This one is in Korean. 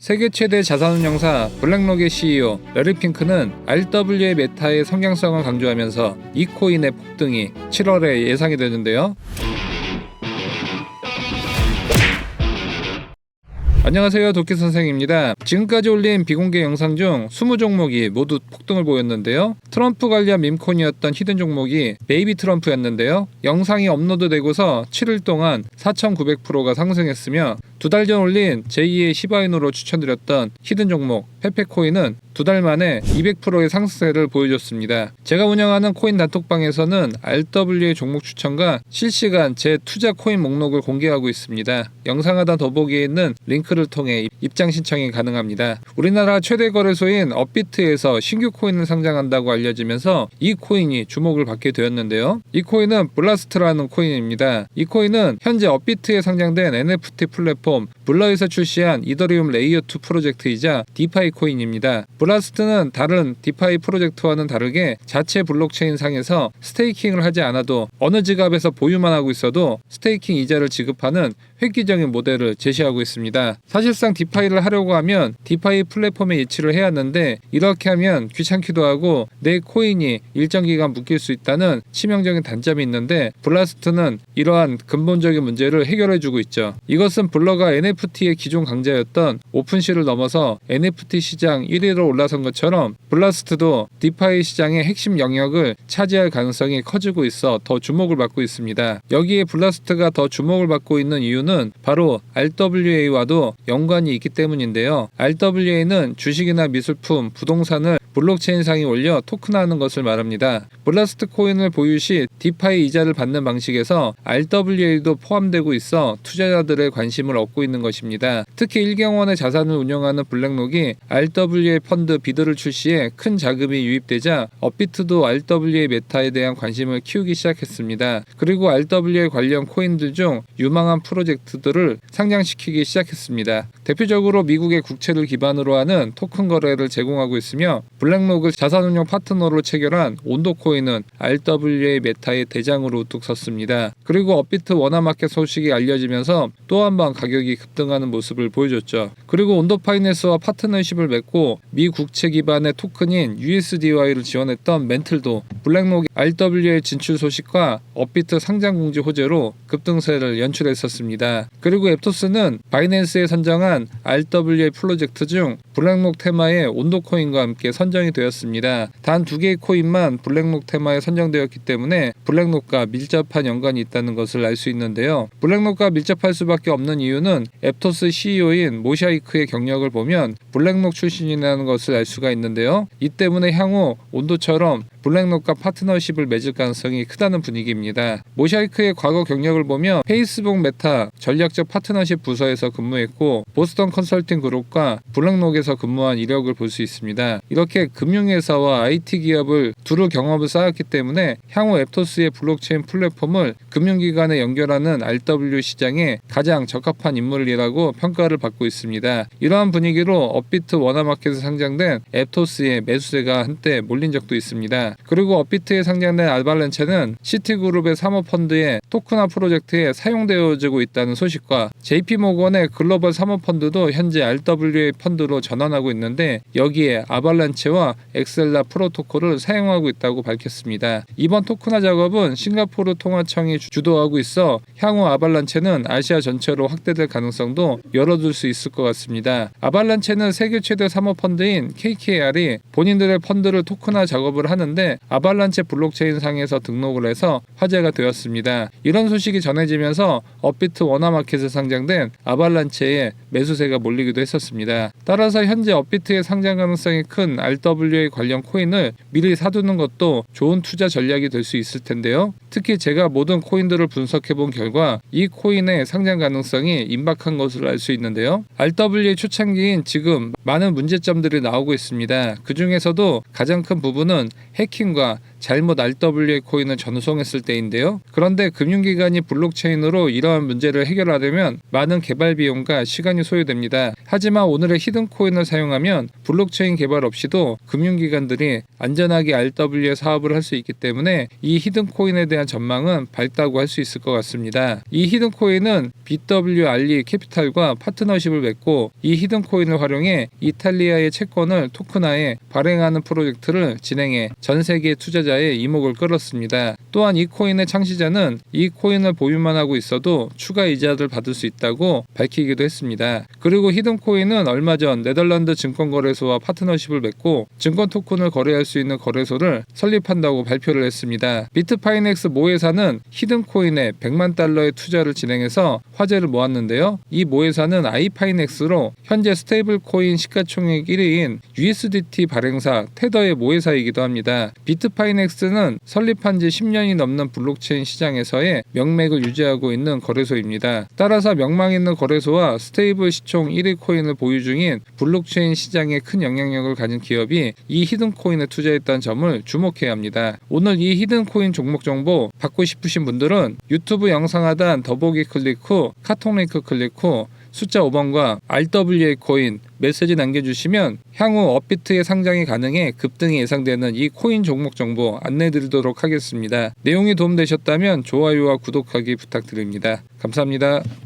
세계 최대 자산운용사 블랙록의 CEO 레리 핑크는 RW의 메타의 성장성을 강조하면서 이 코인의 폭등이 7월에 예상이 되는데요. 안녕하세요 도끼 선생입니다. 지금까지 올린 비공개 영상 중 20종목이 모두 폭등을 보였는데요. 트럼프 관련 밈콘이었던 히든 종목이 베이비 트럼프였는데요. 영상이 업로드되고서 7일 동안 4,900%가 상승했으며 두 달 전 올린 제2의 시바인으로 추천드렸던 히든 종목 페페코인은 두 달 만에 200%의 상승세를 보여줬습니다. 제가 운영하는 코인 단톡방에서는 RW의 종목 추천과 실시간 제 투자 코인 목록을 공개하고 있습니다. 영상 하단 더보기에 있는 링크를 통해 입장 신청이 가능합니다. 우리나라 최대 거래소인 업비트에서 신규 코인을 상장한다고 알려지면서 이 코인이 주목을 받게 되었는데요. 이 코인은 블라스트라는 코인입니다. 이 코인은 현재 업비트에 상장된 NFT 플랫폼 블러에서 출시한 이더리움 레이어 2 프로젝트이자 디파이 코인입니다. 블라스트는 다른 디파이 프로젝트와는 다르게 자체 블록체인 상에서 스테이킹을 하지 않아도 어느 지갑에서 보유만 하고 있어도 스테이킹 이자를 지급하는 획기적인 모델을 제시하고 있습니다. 사실상 디파이를 하려고 하면 디파이 플랫폼에 이치를 해야 하는데 이렇게 하면 귀찮기도 하고 내 코인이 일정 기간 묶일 수 있다는 치명적인 단점이 있는데 블라스트는 이러한 근본적인 문제를 해결해주고 있죠. 이것은 블러 가 NFT의 기존 강자였던 오픈시를 넘어서 NFT 시장 1위로 올라선 것처럼 블라스트도 디파이 시장의 핵심 영역을 차지할 가능성이 커지고 있어 더 주목을 받고 있습니다. 여기에 블라스트가 더 주목을 받고 있는 이유는 바로 RWA와도 연관이 있기 때문인데요. RWA는 주식이나 미술품, 부동산을 블록체인상에 올려 토큰화하는 것을 말합니다. 블라스트 코인을 보유 시 디파이 이자를 받는 방식에서 RWA도 포함되고 있어 투자자들의 관심을 얻고 있는 것입니다. 특히 1경원의 자산을 운영하는 블랙록이 RWA 펀드 비드를 출시해 큰 자금이 유입되자 업비트도 RWA 메타에 대한 관심을 키우기 시작했습니다. 그리고 RWA 관련 코인들 중 유망한 프로젝트들을 상장시키기 시작했습니다. 대표적으로 미국의 국채를 기반으로 하는 토큰 거래를 제공하고 있으며 블랙록을 자산운용 파트너로 체결한 온도코인은 RWA 메타의 대장으로 우뚝 섰습니다. 그리고 업비트 원화마켓 소식이 알려지면서 또 한 번 가격이 급등하는 모습을 보여줬죠. 그리고 온도파이낸스와 파트너십을 맺고 미 국채 기반의 토큰인 USDY를 지원했던 멘틀도 블랙록의 RWA 진출 소식과 업비트 상장 공지 호재로 급등세를 연출했었습니다. 그리고 앱토스는 바이낸스에 선정한 RWA 프로젝트 중 블랙록 테마의 온도코인과 함께 선 정이 되었습니다. 단 두 개의 코인만 블랙록 테마에 선정되었기 때문에 블랙록과 밀접한 연관이 있다는 것을 알 수 있는데요. 블랙록과 밀접할 수밖에 없는 이유는 앱토스 CEO인 모샤이크의 경력을 보면 블랙록 출신이라는 것을 알 수가 있는데요. 이 때문에 향후 온도처럼 블랙록과 파트너십을 맺을 가능성이 크다는 분위기입니다. 모샤이크의 과거 경력을 보면 페이스북 메타 전략적 파트너십 부서에서 근무했고 보스턴 컨설팅 그룹과 블랙록에서 근무한 이력을 볼 수 있습니다. 이렇게 금융회사와 IT 기업을 두루 경험을 쌓았기 때문에 향후 앱토스의 블록체인 플랫폼을 금융기관에 연결하는 RW 시장에 가장 적합한 인물이라고 평가를 받고 있습니다. 이러한 분위기로 업비트 원화마켓에 상장된 앱토스의 매수세가 한때 몰린 적도 있습니다. 그리고 업비트에 상장된 알발렌체는 시티그룹의 사모펀드의 토큰화 프로젝트에 사용되어지고 있다는 소식과 JP모건의 글로벌 사모펀드도 현재 RWA 펀드로 전환하고 있는데 여기에 아발란체 와 엑셀라 프로토콜을 사용하고 있다고 밝혔습니다. 이번 토큰화 작업은 싱가포르 통화청이 주- 주도하고 있어 향후 아발란체는 아시아 전체로 확대될 가능성도 열어둘 수 있을 것 같습니다. 아발란체는 세계 최대 사모펀드인 KKR이 본인들의 펀드를 토큰화 작업을 하는데 아발란체 블록체인 상에서 등록을 해서 화제가 되었습니다. 이런 소식이 전해지면서 업비트 원화마켓에 상장된 아발란체에 매수세가 몰리기도 했었습니다. 따라서 현재 업비트의 상장 가능성이 큰 RWA 관련 코인을 미리 사두는 것도 좋은 투자 전략이 될 수 있을 텐데요. 특히 제가 모든 코인들을 분석해 본 결과 이 코인의 상장 가능성이 임박한 것으로 알 수 있는데요. RWA 초창기인 지금 많은 문제점들이 나오고 있습니다. 그 중에서도 가장 큰 부분은 해킹과 잘못 RWA 코인을 전송했을 때인데요. 그런데 금융기관이 블록체인으로 이러한 문제를 해결하려면 많은 개발 비용과 시간이 소요됩니다. 하지만 오늘의 히든 코인을 사용하면 블록체인 개발 없이도 금융기관들이 안전하게 RW의 사업을 할 수 있기 때문에 이 히든 코인에 대한 전망은 밝다고 할 수 있을 것 같습니다. 이 히든 코인은 BWRE 캐피탈과 파트너십을 맺고 이 히든 코인을 활용해 이탈리아의 채권을 토큰화해 발행하는 프로젝트를 진행해 전 세계 투자자 의 이목을 끌었습니다. 또한 이 코인의 창시자는 이 코인을 보유만 하고 있어도 추가 이자를 받을 수 있다고 밝히기도 했습니다. 그리고 히든 코인은 얼마 전 네덜란드 증권거래소와 파트너십을 맺고 증권 토큰을 거래할 수 있는 거래소를 설립한다고 발표를 했습니다. 비트파이넥스 모 회사는 히든 코인에 100만 달러의 투자를 진행해서 화제를 모았는데요. 이 모 회사는 아이파이넥스로 현재 스테이블 코인 시가총액 1위인 USDT 발행사 테더의 모 회사이기도 합니다. 비트파이넥 스는 설립한 지 10년이 넘는 블록체인 시장에서의 명맥을 유지하고 있는 거래소입니다. 따라서 명망 있는 거래소와 스테이블 시총 1위 코인을 보유 중인 블록체인 시장에 큰 영향력을 가진 기업이 이 히든 코인에 투자했다는 점을 주목해야 합니다. 오늘 이 히든 코인 종목 정보 받고 싶으신 분들은 유튜브 영상 하단 더보기 클릭 후 카톡 링크 클릭 후 숫자 5번과 RWA 코인 메시지 남겨주시면 향후 업비트의 상장이 가능해 급등이 예상되는 이 코인 종목 정보 안내드리도록 하겠습니다. 내용이 도움되셨다면 좋아요와 구독하기 부탁드립니다. 감사합니다.